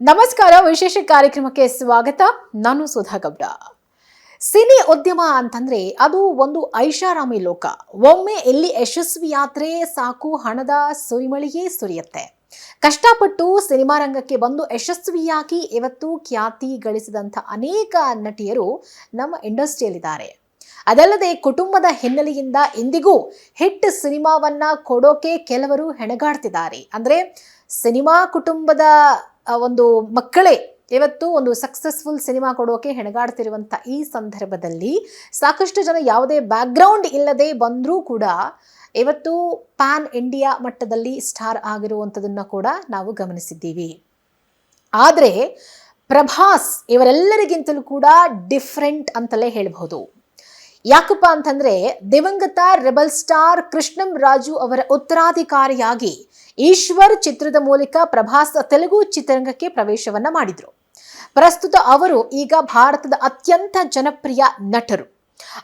ನಮಸ್ಕಾರ, ವಿಶೇಷ ಕಾರ್ಯಕ್ರಮಕ್ಕೆ ಸ್ವಾಗತ. ನಾನು ಸುಧಾ ಗೌಡ. ಸಿನಿ ಉದ್ಯಮ ಅಂತಂದ್ರೆ ಅದು ಒಂದು ಐಷಾರಾಮಿ ಲೋಕ. ಒಮ್ಮೆ ಎಲ್ಲಿ ಯಶಸ್ವಿಯಾದ್ರೆ ಸಾಕು ಹಣದ ಸುರಿಮಳಿಯೇ ಸುರಿಯುತ್ತೆ. ಕಷ್ಟಪಟ್ಟು ಸಿನಿಮಾ ರಂಗಕ್ಕೆ ಬಂದು ಯಶಸ್ವಿಯಾಗಿ ಇವತ್ತು ಖ್ಯಾತಿ ಗಳಿಸಿದಂಥ ಅನೇಕ ನಟಿಯರು ನಮ್ಮ ಇಂಡಸ್ಟ್ರಿಯಲ್ಲಿದ್ದಾರೆ. ಅದಲ್ಲದೆ ಕುಟುಂಬದ ಹಿನ್ನೆಲೆಯಿಂದ ಇಂದಿಗೂ ಹಿಟ್ ಸಿನಿಮಾವನ್ನ ಕೊಡೋಕೆ ಕೆಲವರು ಹೆಣಗಾಡ್ತಿದ್ದಾರೆ. ಅಂದ್ರೆ ಸಿನಿಮಾ ಕುಟುಂಬದ ಒಂದು ಮಕ್ಕಳೇ ಇವತ್ತು ಒಂದು ಸಕ್ಸಸ್ಫುಲ್ ಸಿನಿಮಾ ಕೊಡೋಕೆ ಹೆಣಗಾಡ್ತಿರುವಂಥ ಈ ಸಂದರ್ಭದಲ್ಲಿ ಸಾಕಷ್ಟು ಜನ ಯಾವುದೇ ಬ್ಯಾಕ್ಗ್ರೌಂಡ್ ಇಲ್ಲದೆ ಬಂದರೂ ಕೂಡ ಇವತ್ತು ಪ್ಯಾನ್ ಇಂಡಿಯಾ ಮಟ್ಟದಲ್ಲಿ ಸ್ಟಾರ್ ಆಗಿರುವಂಥದ್ದನ್ನು ಕೂಡ ನಾವು ಗಮನಿಸಿದ್ದೀವಿ. ಆದರೆ ಪ್ರಭಾಸ್ ಇವರೆಲ್ಲರಿಗಿಂತಲೂ ಕೂಡ ಡಿಫ್ರೆಂಟ್ ಅಂತಲೇ ಹೇಳಬಹುದು. ಯಾಕಪ್ಪ ಅಂತಂದ್ರೆ ದಿವಂಗತ ರೆಬಲ್ ಸ್ಟಾರ್ ಕೃಷ್ಣಂ ರಾಜು ಅವರ ಉತ್ತರಾಧಿಕಾರಿಯಾಗಿ ಈಶ್ವರ್ ಚಿತ್ರದ ಮೂಲಕ ಪ್ರಭಾಸ್ ತೆಲುಗು ಚಿತ್ರರಂಗಕ್ಕೆ ಪ್ರವೇಶವನ್ನ ಮಾಡಿದ್ರು. ಪ್ರಸ್ತುತ ಅವರು ಈಗ ಭಾರತದ ಅತ್ಯಂತ ಜನಪ್ರಿಯ ನಟರು.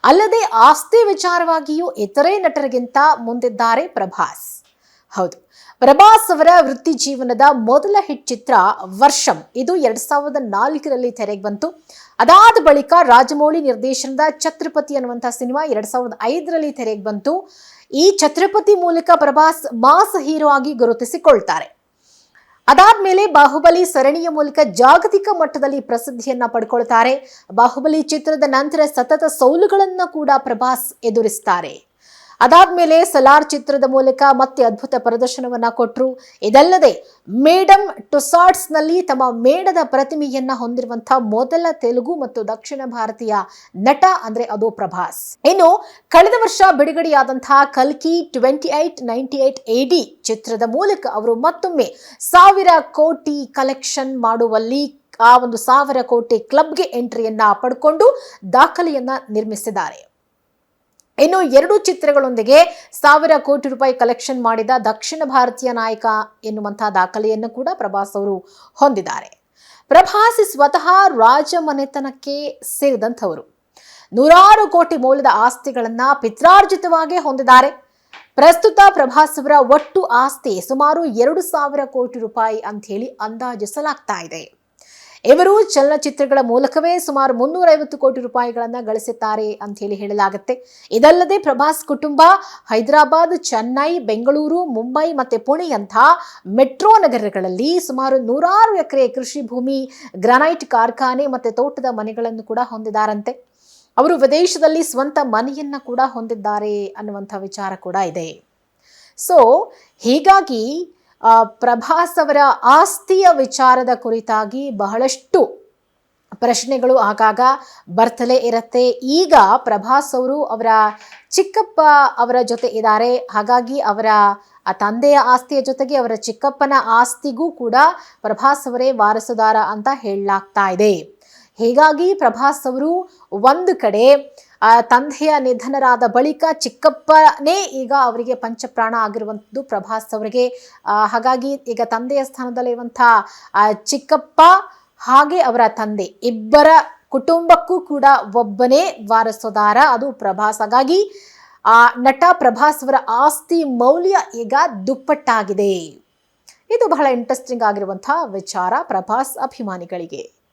ಅಲ್ಲದೆ ಆಸ್ತಿ ವಿಚಾರವಾಗಿಯೂ ಇತರೆ ನಟರಿಗಿಂತ ಮುಂದಿದ್ದಾರೆ ಪ್ರಭಾಸ್. ಹೌದು. ಪ್ರಭಾಸ್ ಅವರ ವೃತ್ತಿ ಜೀವನದ ಮೊದಲ ಹಿಟ್ ಚಿತ್ರ ವರ್ಷಂ. ಇದು ಎರಡ್ ಸಾವಿರದ ನಾಲ್ಕರಲ್ಲಿ ತೆರೆಗೆ ಬಂತು. ಅದಾದ ಬಳಿಕ ರಾಜಮೌಳಿ ನಿರ್ದೇಶನದ ಛತ್ರಪತಿ ಅನ್ನುವಂಥ ಸಿನಿಮಾ ಎರಡ್ ಸಾವಿರದ ಐದರಲ್ಲಿ ತೆರೆಗೆ ಬಂತು. ಈ ಛತ್ರಪತಿ ಮೂಲಕ ಪ್ರಭಾಸ್ ಮಾಸ್ ಹೀರೋ ಆಗಿ ಗುರುತಿಸಿಕೊಳ್ತಾರೆ. ಅದಾದ್ಮೇಲೆ ಬಾಹುಬಲಿ ಸರಣಿಯ ಮೂಲಕ ಜಾಗತಿಕ ಮಟ್ಟದಲ್ಲಿ ಪ್ರಸಿದ್ಧಿಯನ್ನ ಪಡ್ಕೊಳ್ತಾರೆ. ಬಾಹುಬಲಿ ಚಿತ್ರದ ನಂತರ ಸತತ ಸೋಲುಗಳನ್ನ ಕೂಡ ಪ್ರಭಾಸ್ ಎದುರಿಸ್ತಾರೆ. ಅದಾದ್ಮೇಲೆ ಸಲಾರ್ ಚಿತ್ರದ ಮೂಲಕ ಮತ್ತೆ ಅದ್ಭುತ ಪ್ರದರ್ಶನವನ್ನ ಕೊಟ್ಟರು ಇದಲ್ಲದೆ ಮೇಡಮ್ ಟುಸಾಟ್ಸ್ನಲ್ಲಿ ತಮ್ಮ ಮೇಡದ ಪ್ರತಿಮೆಯನ್ನ ಹೊಂದಿರುವಂತಹ ಮೊದಲ ತೆಲುಗು ಮತ್ತು ದಕ್ಷಿಣ ಭಾರತೀಯ ನಟ ಅಂದ್ರೆ ಅದು ಪ್ರಭಾಸ್. ಇನ್ನು, ಕಳೆದ ವರ್ಷ ಬಿಡುಗಡೆಯಾದಂತಹ ಕಲ್ಕಿ ಟ್ವೆಂಟಿ ಏಟ್ ನೈಂಟಿ ಏಟ್ ಎಡಿ ಚಿತ್ರದ ಮೂಲಕ ಅವರು ಮತ್ತೊಮ್ಮೆ ಸಾವಿರ ಕೋಟಿ ಕಲೆಕ್ಷನ್ ಮಾಡುವಲ್ಲಿ ಆ ಒಂದು ಸಾವಿರ ಕೋಟಿ ಕ್ಲಬ್ಗೆ ಎಂಟ್ರಿಯನ್ನ ಪಡ್ಕೊಂಡು ದಾಖಲೆಯನ್ನ ನಿರ್ಮಿಸಿದ್ದಾರೆ. ಇನ್ನು ಎರಡು ಚಿತ್ರಗಳೊಂದಿಗೆ ಸಾವಿರ ಕೋಟಿ ರೂಪಾಯಿ ಕಲೆಕ್ಷನ್ ಮಾಡಿದ ದಕ್ಷಿಣ ಭಾರತೀಯ ನಾಯಕ ಎನ್ನುವಂತಹ ದಾಖಲೆಯನ್ನು ಕೂಡ ಪ್ರಭಾಸ್ ಅವರು ಹೊಂದಿದ್ದಾರೆ. ಪ್ರಭಾಸ್ ಸ್ವತಃ ರಾಜಮನೆತನಕ್ಕೆ ಸೇರಿದಂಥವರು. ನೂರಾರು ಕೋಟಿ ಮೌಲ್ಯದ ಆಸ್ತಿಗಳನ್ನ ಪಿತ್ರಾರ್ಜಿತವಾಗಿ ಹೊಂದಿದ್ದಾರೆ. ಪ್ರಸ್ತುತ ಪ್ರಭಾಸ್ ಅವರ ಒಟ್ಟು ಆಸ್ತಿ ಸುಮಾರು ಎರಡು ಸಾವಿರ ಕೋಟಿ ರೂಪಾಯಿ ಅಂತ ಹೇಳಿ ಅಂದಾಜಿಸಲಾಗ್ತಾ ಇದೆ. ಇವರು ಚಲನಚಿತ್ರಗಳ ಮೂಲಕವೇ ಸುಮಾರು ಮುನ್ನೂರೈವತ್ತು ಕೋಟಿ ರೂಪಾಯಿಗಳನ್ನು ಗಳಿಸಿದ್ದಾರೆ ಅಂತ ಹೇಳಿ ಹೇಳಲಾಗುತ್ತೆ. ಇದಲ್ಲದೆ ಪ್ರಭಾಸ್ ಕುಟುಂಬ, ಹೈದರಾಬಾದ್, ಚೆನ್ನೈ, ಬೆಂಗಳೂರು, ಮುಂಬೈ ಮತ್ತೆ ಪುಣೆಯಂಥ ಮೆಟ್ರೋ ನಗರಗಳಲ್ಲಿ ಸುಮಾರು ನೂರಾರು ಎಕರೆ ಕೃಷಿ ಭೂಮಿ, ಗ್ರಾನೈಟ್ ಕಾರ್ಖಾನೆ ಮತ್ತೆ ತೋಟದ ಮನೆಗಳನ್ನು ಕೂಡ ಹೊಂದಿದ್ದಾರಂತೆ ಅವರು ವಿದೇಶದಲ್ಲಿ ಸ್ವಂತ ಮನೆಯನ್ನು ಕೂಡ ಹೊಂದಿದ್ದಾರೆ ಅನ್ನುವಂಥ ವಿಚಾರ ಕೂಡ ಇದೆ. ಸೊ ಹೀಗಾಗಿ ಪ್ರಭಾಸ್ ಅವರ ಆಸ್ತಿಯ ವಿಚಾರದ ಕುರಿತಾಗಿ ಬಹಳಷ್ಟು ಪ್ರಶ್ನೆಗಳು ಆಗಾಗ ಬರ್ತಲೇ ಇರುತ್ತೆ. ಈಗ ಪ್ರಭಾಸ್ ಅವರು ಅವರ ಚಿಕ್ಕಪ್ಪ ಅವರ ಜೊತೆ ಇದ್ದಾರೆ. ಹಾಗಾಗಿ ಅವರ ತಂದೆಯ ಆಸ್ತಿಯ ಜೊತೆಗೆ ಅವರ ಚಿಕ್ಕಪ್ಪನ ಆಸ್ತಿಗೂ ಕೂಡ ಪ್ರಭಾಸ್ ಅವರೇ ವಾರಸುದಾರ ಅಂತ ಹೇಳಲಾಗ್ತಾ ಇದೆ. ಹೀಗಾಗಿ ಪ್ರಭಾಸ್ ಅವರು ಒಂದು ಕಡೆ ತಂದೆಯ ನಿಧನರಾದ ಬಳಿಕ ಚಿಕ್ಕಪ್ಪನೇ ಈಗ ಅವರಿಗೆ ಪಂಚಪ್ರಾಣ ಆಗಿರುವಂಥದ್ದು ಪ್ರಭಾಸ್ ಅವರಿಗೆ. ಹಾಗಾಗಿ ಈಗ ತಂದೆಯ ಸ್ಥಾನದಲ್ಲಿರುವಂಥ ಚಿಕ್ಕಪ್ಪ ಹಾಗೆ ಅವರ ತಂದೆ ಇಬ್ಬರ ಕುಟುಂಬಕ್ಕೂ ಕೂಡ ಒಬ್ಬನೇ ವಾರಸುದಾರ ಅದು ಪ್ರಭಾಸ್. ಹಾಗಾಗಿ, ಆ, ನಟ ಪ್ರಭಾಸ್ ಅವರ ಆಸ್ತಿ ಮೌಲ್ಯ ಈಗ ದುಪ್ಪಟ್ಟಾಗಿದೆ. ಇದು ಬಹಳ ಇಂಟ್ರೆಸ್ಟಿಂಗ್ ಆಗಿರುವಂತಹ ವಿಚಾರ ಪ್ರಭಾಸ್ ಅಭಿಮಾನಿಗಳಿಗೆ.